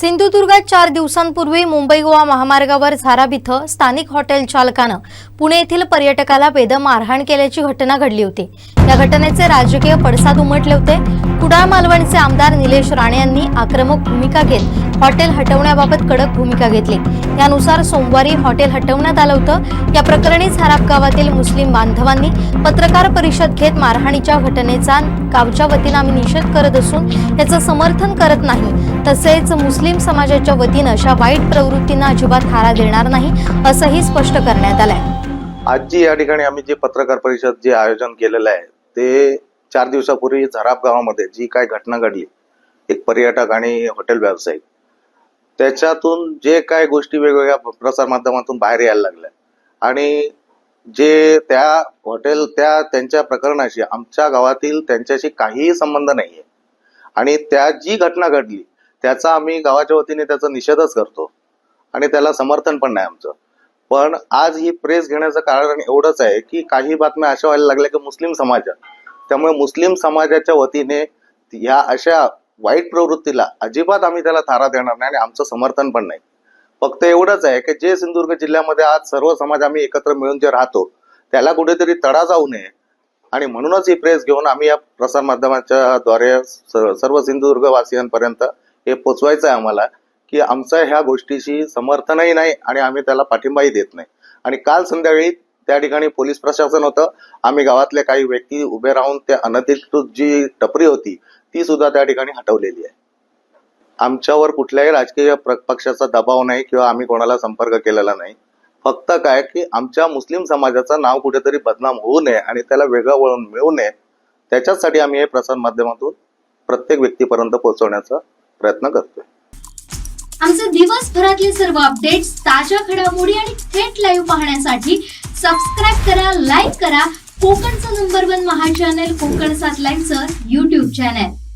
सिंधुदुर्गात चार दिवसांपूर्वी मुंबई गोवा महामार्गावर झाराब इथं स्थानिक हॉटेल चालकानं पुणे येथील पर्यटकाला बेदम मारहाण केल्याची घटना घडली होती. या घटनेचे राजकीय पडसाद उमटले होते. कुडाळ मालवणचे आमदार निलेश राणे यांनी आक्रमक भूमिका घेत हॉटेल हटवण्याबाबत कडक भूमिका घेतली. त्यानुसार सोमवारी हॉटेल हटवण्यात आलं होतं. या प्रकरणी झाराप गावातील मुस्लिम बांधवांनी पत्रकार परिषद घेत मारहाणीच्या घटनेचा गावच्या वतीनं आम्ही निषेध करत असून याचं समर्थन करत नाही. तसेच मुस्लिम समाजाच्या वतीनं अशा वाईट प्रवृत्तींना अजिबात थारा देणार नाही असंही स्पष्ट करण्यात आलंय. आजची या ठिकाणी आम्ही जे पत्रकार परिषद जे आयोजन केलेलं आहे ते चार दिवसापूर्वी झराब गावामध्ये जी काय घटना घडली एक पर्यटक आणि हॉटेल व्यावसायिक त्याच्यातून जे काय गोष्टी वेगवेगळ्या प्रसार माध्यमातून बाहेर यायला लागल्या. आणि जे त्या हॉटेल त्या त्यांच्या प्रकरणाशी आमच्या गावातील त्यांच्याशी काहीही संबंध नाहीये. आणि त्या जी घटना घडली त्याचा आम्ही गावाच्या वतीने त्याचा निषेधच करतो. आणि त्याला समर्थन पण नाही आमचं. पण आज ही प्रेस घेण्याचं कारण एवढंच आहे की काही बातम्या अशा व्हायला लागल्या की मुस्लिम समाजात. त्यामुळे मुस्लिम समाजाच्या वतीने ह्या अशा वाईट प्रवृत्तीला अजिबात आम्ही त्याला थारा देणार नाही आणि आमचं समर्थन पण नाही. फक्त एवढंच आहे की जे सिंधुदुर्ग जिल्ह्यामध्ये आज सर्व समाज आम्ही एकत्र मिळून जे राहतो त्याला कुठेतरी तडा जाऊ नये. आणि म्हणूनच ही प्रेस घेऊन आम्ही या प्रसार माध्यमाच्या द्वारे सर्व सिंधुदुर्ग वासियांपर्यंत हे पोचवायचं आहे आम्हाला की आमचं ह्या गोष्टीशी समर्थनही नाही आणि आम्ही त्याला पाठिंबाही देत नाही. आणि काल संध्याकाळी त्या ठिकाणी पोलीस प्रशासन होतं. आम्ही गावातले काही व्यक्ती उभे राहून त्या अनधिकृत जी टपरी होती ती सुद्धा त्या ठिकाणी हटवलेली आहे. आमच्यावर कुठल्याही राजकीय प्र- पक्षाचा दबाव नाही किंवा आम्ही कोणाला संपर्क केलेला नाही. फक्त काय की आमच्या मुस्लिम समाजाचं नाव कुठेतरी बदनाम होऊ नये आणि त्याला वेगळं वळण मिळू नये त्याच्याचसाठी आम्ही हे प्रसार माध्यमातून प्रत्येक व्यक्तीपर्यंत पोहोचवण्याचा प्रयत्न करतोय. आमचे दिवसभरातले सर्व अपडेट्स ताज्या घडामोडी आणि थेट लाईव्ह पाहण्यासाठी सबस्क्राईब करा लाईक करा. कोकणचं नंबर वन महा चॅनल कोकण सात लाईव्हचं युट्यूब चॅनल